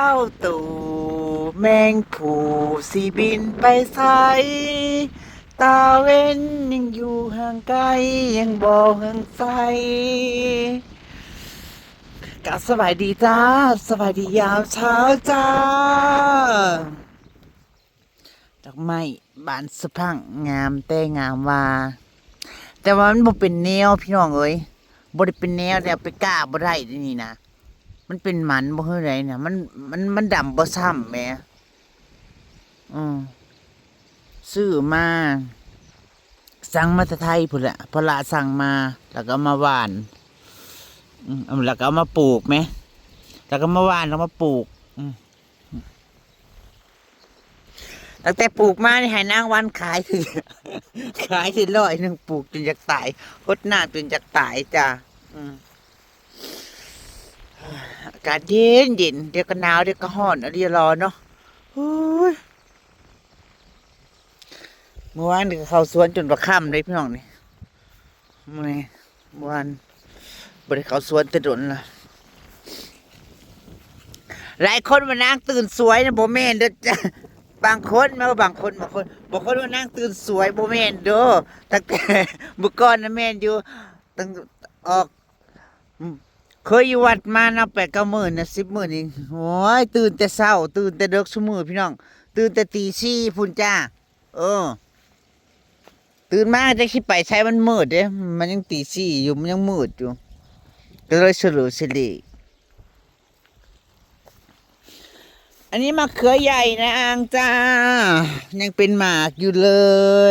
ต้าตู่แมงผู้สีบินไปใสตาเว้นยังอยู่ห่างไกลยังบ่ห่างไสกะสบายดีจ้าสบายดียามเช้าจ้า ดอกไม้บานสะพังงามแต่งามว่า แต่ว่ามันบ่เป็นแนวพี่น้องเอ้ยบ่ได้เป็นแนวแต่เอาไปกล้าบ่ได้เดี๋ยวนี่นะ มันเป็นหมันบ่เฮือไรเนะมันมันมันดำบ่ซ้ำแม่อืมซื้อมาสั่งมาแต่ไทยพุ่นละพละสั่งมาแล้วก็มาหว่านอืมแล้วก็เอามาปลูกไหมแล้วก็มาหว่านแล้วมาปลูกอืมตั้งแต่ปลูกมานี่ให้นางวันขายถึง ขายถึงร้อยหนึ่งปลูกจนอยากตายพดหน้าจนอยากตายจ้ะอืม อากาศเย็นเย็นเดี๋ยวก็หนาวเดี๋ยวก็ร้อนอะเดี๋ยวร้อนเนาะเมื่อวานนี่เขาสวนจนประค่ำเลยพี่น้องนี่เมื่อวานบริเขาสวนตะดนละหลายคนมานั่งตื่นสวยนะโบแมนเด้อจ้ะบางคนแม้ว่าบางคนบางคนบางคนมานั่งตื่นสวยโบแมนเด้อตั้งแต่เมื่อก่อนนะแมนอยู่ตั้งออก เคยอยู่วัดมานะแปดเก้าหมื่นนะสิบหมื่นเองโอ้ยตื่นแต่เช้า ตื่นแต่เด็กสมือพี่น้อง ตื่นแต่ตีสี่พุ่นจ้า เออ ตื่นมาจะคิดไปใช้มันมืดเด้มันยังตีสี่อยู่มันยังมืดอยู่ก็เลยสรุปสิริอันนี้มะเขือใหญ่นะอางจ้า ยังเป็นหมากอยู่เล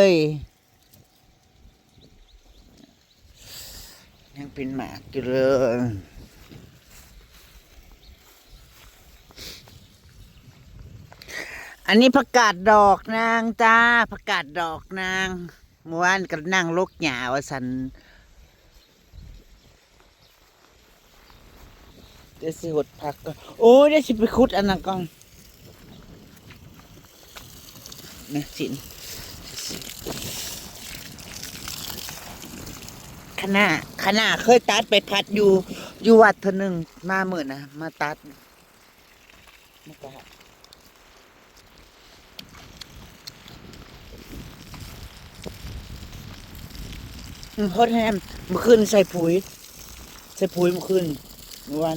ย ยังเป็นหมากอยู่เลย อันนี้ผักกาดดอกนางจ้าผักกาดดอกนางเมื่อวานก็นั่งลกหยาวสันเดี๋ยวสิหดผักก่อนโอ้ยเดี๋ยวสิไปคุดอันนั้นก่อนนะสินขนาขนาเคยตัดไปพัดอยู่อยู่วัดเทอหนึ่งมาเหมื่อนะมาตัดมาตัด อืมโคตแฮมเมื่อคืนใส่ปุ๋ย ใส่ปุ๋ยเมื่อคืนเมื่อวาน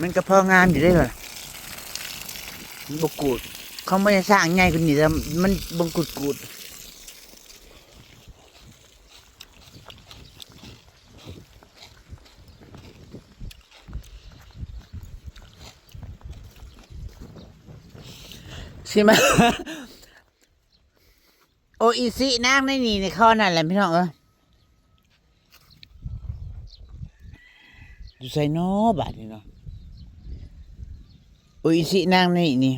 มันก็พองามอยู่ได้เหรอมันบกูด เขาไม่ได้สร้างง่ายกว่านี้แต่มันบงกุดกูด ใช่ไหมโออีซินั่งในนี่ในข้อนั่นแหละพี่น้องเออดูใส่นอบาทนี่เนาะโออีซินั่งในนี่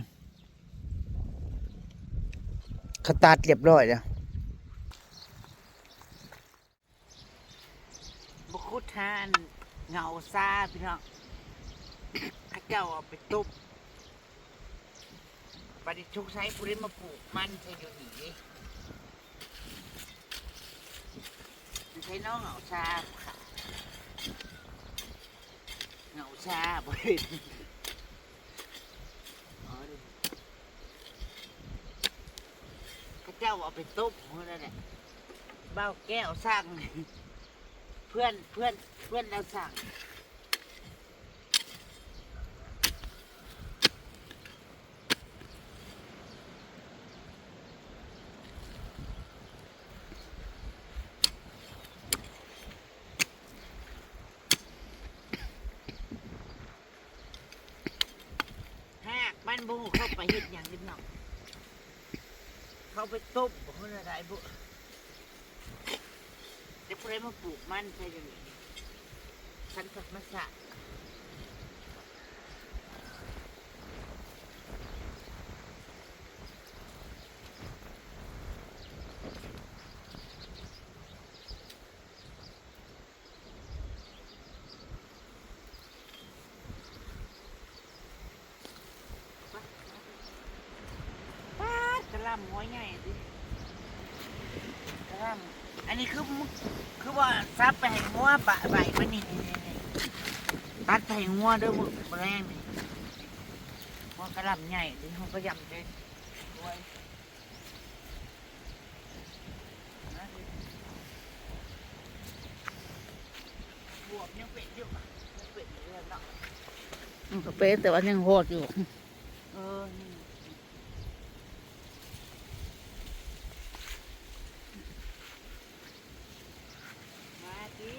ขาตัดเรียบร้อยแล้วบุคุทานเงาซาพี่น้องเข้าเจ้าเอาไปตุ๊บ ปฏิชุกใช้ผู้ได้มาปลูกมันใช่อยู่นี่ไม่ใช่น้องเหงาชาค่ะเหงาชาบริเวณอ๋อดูเขาเจ้าเอาไปตุบเมื่อนั้นแหละเบ้าแก้วสั่งเพื่อนเพื่อนเพื่อนเราสั่ง หากมันบูเข้าไปเห็ ดอย่างนิดหน่อยเขาไปต้มบ่คนอะไรบุเดี๋ยวพวกนี้มาปลูกมันใช่ยังไงฉันกับมาสะป้าดกระหลำหัวใหญ่ดิกระลำอันนี้คือคือว่าซับไปให้งัวปะใบมันนี่นี่นี่ตัดไปให้งัวด้อมึงแรงนี่งัวกระลำใหญ่ดิเขาก็ยำเด้ด้วยบวบยังเป็ดอยู่อะยังเป็ดอยู่เนาะมันก็เป็นแต่ว่ายังโหดอยู่ เออนี่มาดิ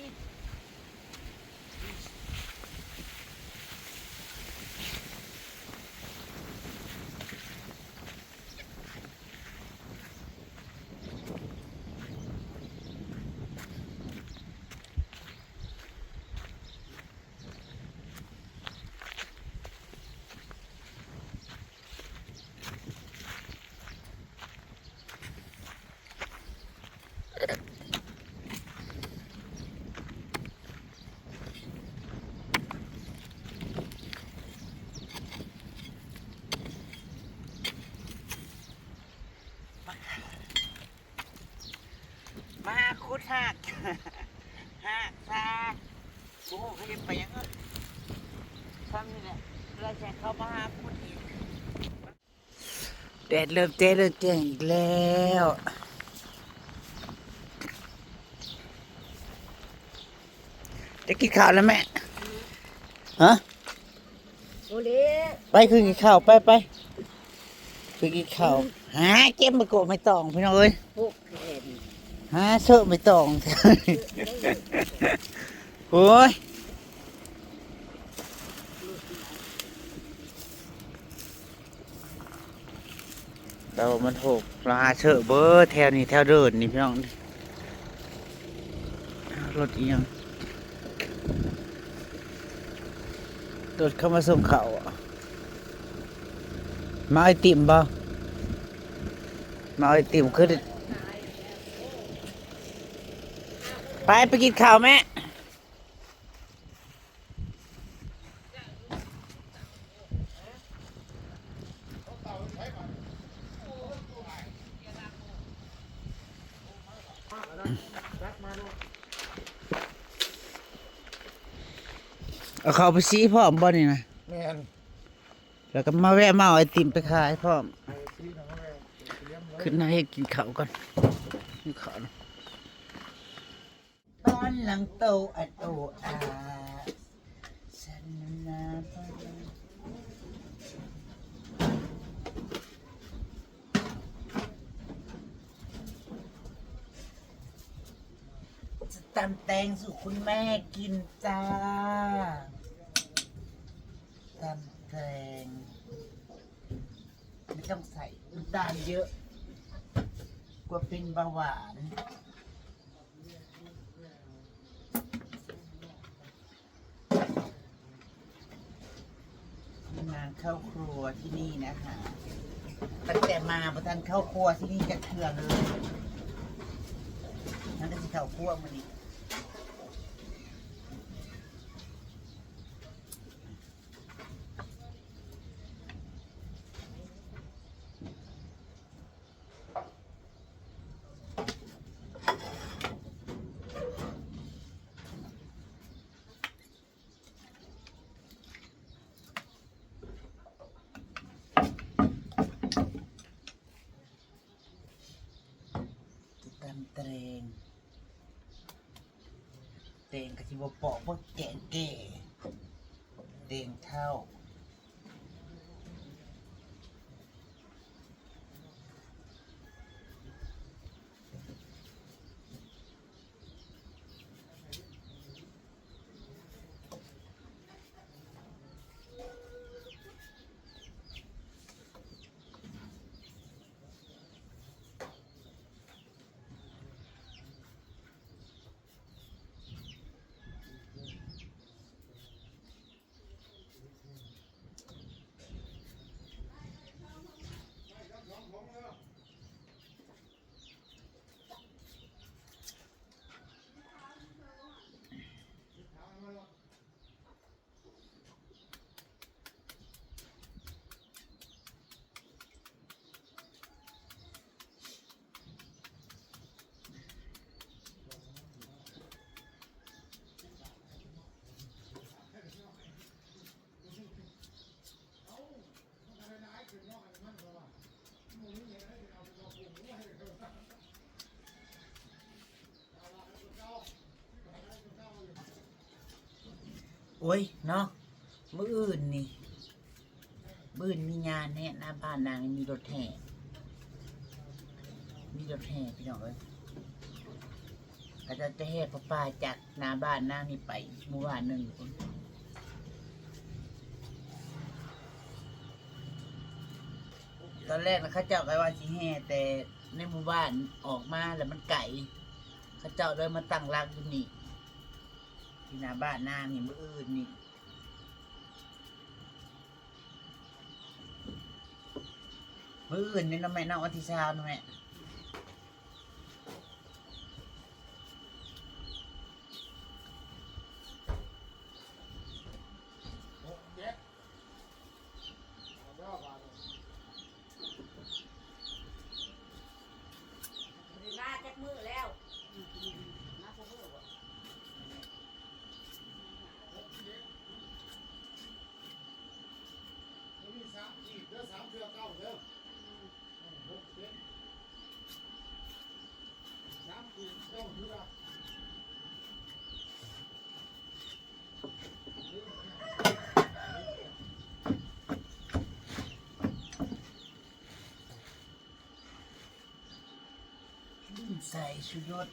มาคุดหัก หักซาโอ้เขาจะไปยังไงทำนี่แหละเราจะเข้ามาหาคุดอีก แดดเริ่มเจ๊เริ่มเจ๊งอีกแล้วจะกินข้าวแล้วแม่ ฮะ โอเล่ไปคือกินข้าวไปไปคือกินข้าวหาเจ็บมาโกะไม่ต้องพี่น้องเอ้ยพวกแผ่นฮะเชื่อไม่ต้อง โอ้ย เรามันหกเราหาเช่อเบอร์แถวนี้แถวเดินนี่พี่น้องรถอีหยังรถเข้ามาส่งเขาวอะมาไอติมบ่มาไอติมคือไปไปกินข้าวแม่ เอาเข้าวไปซีพร้อมบ่นี่นะแม่นแล้วก็มาแวะมาเอาไอติมไปขายพร้อมไอ้ที่น้องแม่เลี้ยงไว้ขึ้นมาให้กินข้าวก่อนกินข้าวนะตอนหลังโตอัดโออา ตำแตงสู่คุณแม่กินจ้าตำแตงไม่ต้องใส่น้ำตาลเยอะกลัวเป็นเบาหวานงานเข้าครัวที่นี่นะคะตั้งแต่มาประทันเข้าครัวที่นี่จะเถื่อเลยนั่นก็จะเข้าครัวมันนี่ ตำเตรงเตรงกะทิบปอกพวกแก่แก่เตรงเท่า ม โอ้ยเนาะมืออื่นนี่มื้ออื่นมีงานแน่หน้าบ้านนางมีรถแห่ มีรถแห่พี่น้องเอ้ยก็จะจะแห่พระป่าจากหน้าบ้านนางนี่ไปเมื่อวานหนึ่งคนตอนแรกนะเข้าเจ้าก็ว่าสิแห่แต่ในหมู่บ้านออกมาแล้วมันไก่เข้าเจ้าเลยมาตั้งรักอยู่นี่ ที่หน้าบ้านนางนี่มืออื่นนี่มืออื่นนี่เนาะแม่เนาะวันที่เช้าเนาะแม่ หกเจ็ดเอาเด้อบาดนี้ มาจากมือแล้วมาจากมือบ่ มันมีสามขีดเด้อสามเทือเก้าเด้ออืมหกเจ็ดสามขีดเก้าเทือ ใส่ชุดรส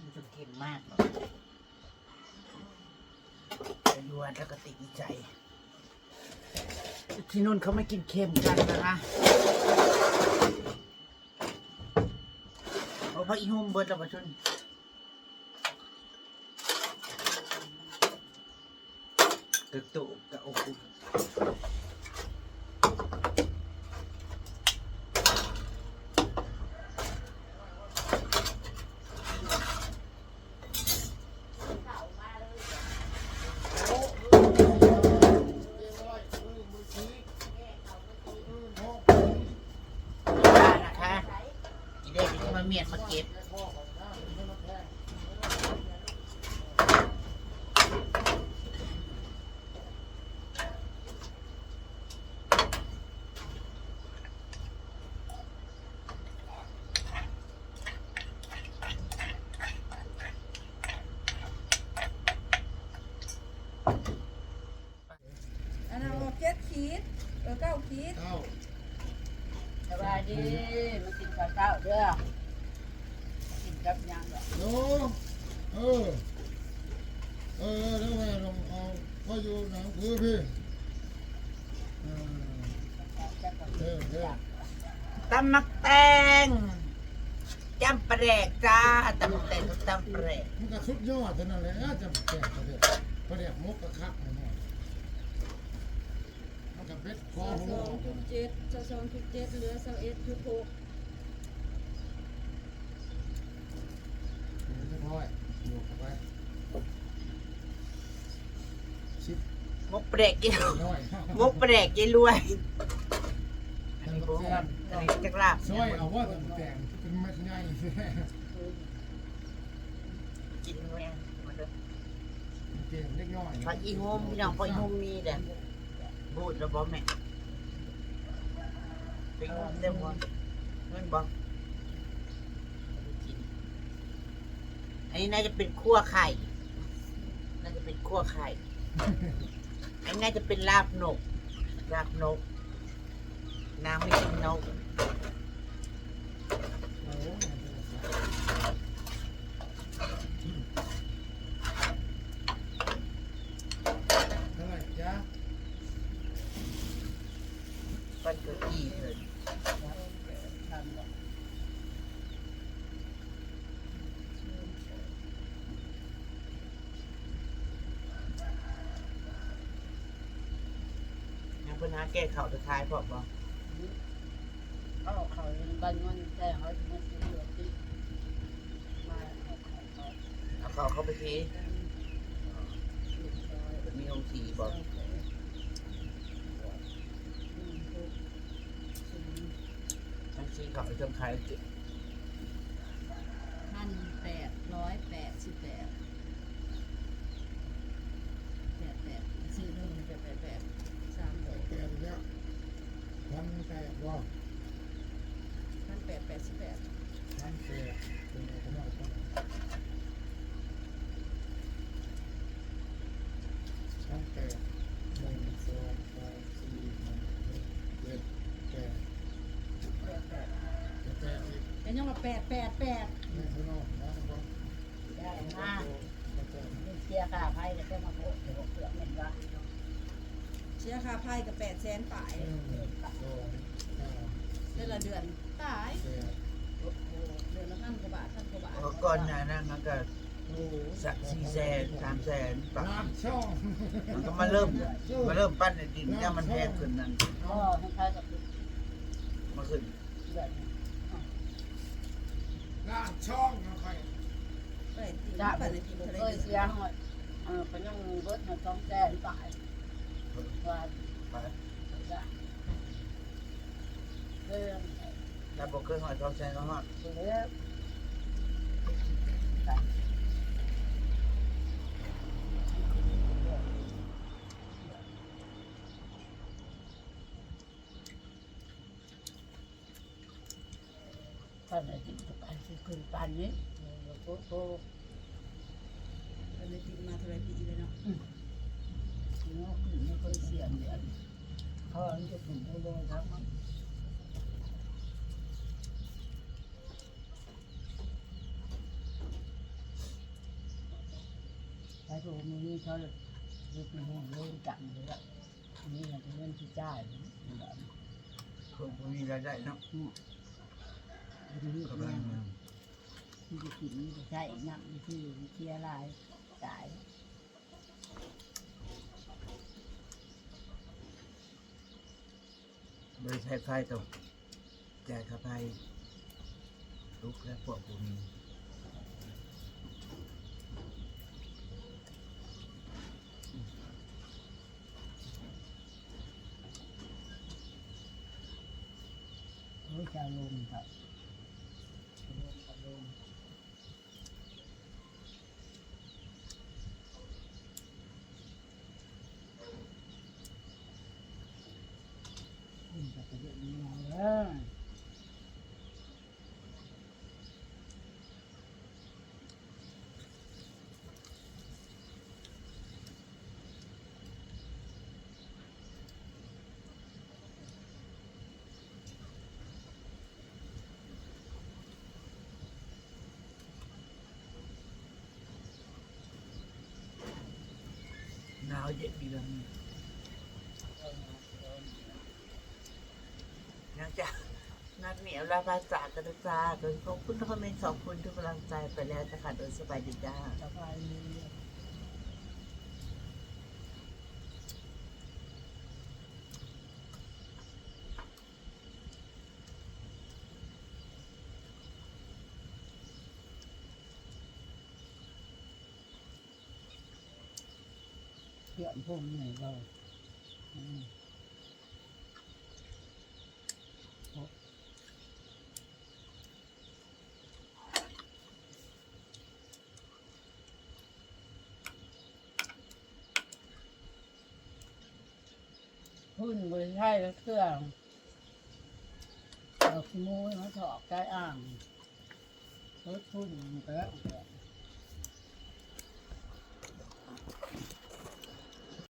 มันจะเค็มมากเนาะเป็นย วนแล้วก็ติดใจ ที่นู่นเขาไม่กินเค็มกันนะคะเพราะพระอีหุ่มเบิร์ดแล้วประชุนกระตุก บ้านนะคะอีเด็กที่มาเมียนมาเก็บ อันนั้นเอาเจ็ดขีดเออเก้าขีด เก้า สบายดี มากินข้าวเช้าเด้อกินกับยังดอกโนเออ เออแล้วแม่ลองเอาพ่ออยู่หนังคือพี่เออเออเออตำมักแตงจำปลาแดกจ้าตำมักแตงกับตำปลาแดกมันก็สุดยอดเท่านั้นเลยนะจะแก่ประเดี๋ยวประเดี๋ยวมุกกระคักน่อ ยมันก็เป็ดคอสหัอวงจุดเจ็ดสองจุดเจ็ดเหลือสองเอ็ดจุดหกเรียบร้อยบวกเข้าไปชิปมกปลาแดกกินน้อยมกปลาแดกกินรวยอันนี้บุ้งอันนี้จักรลาบซอยเอาว่าแต่แต่งเป็นเม็ดใหญ่กินแม่มาเด้อเก่งเล็กน้อยพออีโฮมพี่น้องพออีโฮมมีเด้อ บูดแล้วบ่แม่ไปกินเต็มบ่เงินบ่อันนี้น่าจะเป็นคั่วไข่ น่าจะเป็นคั่วไข่ อันนี้น่าจะเป็นลาบนก ลาบนก น้ำไม่กินนก โอ้โหเท่าไหร่จ๊ะ ปันเก้าอี้เลย ทำดอก ยังเพิ่นหาแก้ข่าวสุดท้ายพร้อมบ่เขาเอาเขาเงินบ้านเงินแต่เขาจะมาซื้อเหลือที่เขาเข้าไปทีมีองค์สีบอกทั้งสีเขาจำขายจุดพันแปดร้อยแปดสิบแปดแปดแปดซื้อหนึ่งแปดแปดแปดสาม แป ร้อย ดแปดแล้วพันแป ดว่าพันแปดแปดสิบแปดพันแปดเป็นอะไรก็ได้พันแปดหนึ่งสองสามสี่ห้าหกเจ็ดแปดแปดแปดแปดอีกเป็นยังว่าแปดแปดแปดแม่พี่น้องนะครับได้มาเรื่องเชียร์ค่าไพ่จะได้มาโบกเดี๋ยวเปลือกเห็นว่าเชียร์ค่าไพ่กับแปดแสนป่าย หนึ่งสองสาม เดือนละเดือนตายแปดโอ้โหเดือนละพันกว่าบาทพันกว่าบาทก่อนหน้านั้นมันก็โอ้โหสักสี่แสนสามแสนปะล้านช่องมันก็มาเริ่มมาเริ่มปั้นในดินเนี่ยมันแพงขึ้นนั่นอ๋อให้ใช้กับมาขึ้นเดือนล้านช่องนะใครไปตีจ้าไปไปในตีเคทะเลยเสียหอยเออเป็นยังเบิดมาสองแสนบาทว่าไปจ้ะเรื่องแล้วบอกเคยหอยทองแสนก็หอดเรื่องปันอะไรที่ปันคือคือปันนี้โอ้โหไปในตีมา ทะเลปีเลยเนาะเนาะคือไม่ค่อยเสียงเดือนเขาอันจะถึงได้เลยครับมันถ้าถูกมือนี้ เขาดในห้องเล่นจังเลยละนี่มันเป็นเงินที่จ่ายแบบคงมีรายได้เนาะนี้ก็แม่ที่จะกินนี่จะใช้น้ำที่เชียร์ลายจ่ายโดยใช้ไฟกับแจกข้าไฟลุกและพวกผมมี โอ้ย จะลงครับลงก็ลงขึ้นไปกระเด็นมาเลย หนาวเย็นดีแล้วนี่นักจะนักเหนียวลาภาษากันนะจ้าโดยขอบคุณทุกคอมเมนต์ขอบคุณทุกกำลังใจไปแล้วจะค่ะโดยสบายดีจ้าสบายดี เกี่ยนพวกนี้เราหุ่นบริใช่แล้วเครื่องเอาขี้มูให้มาถอกใกล้อ่างรถหุ่นไปแล้ว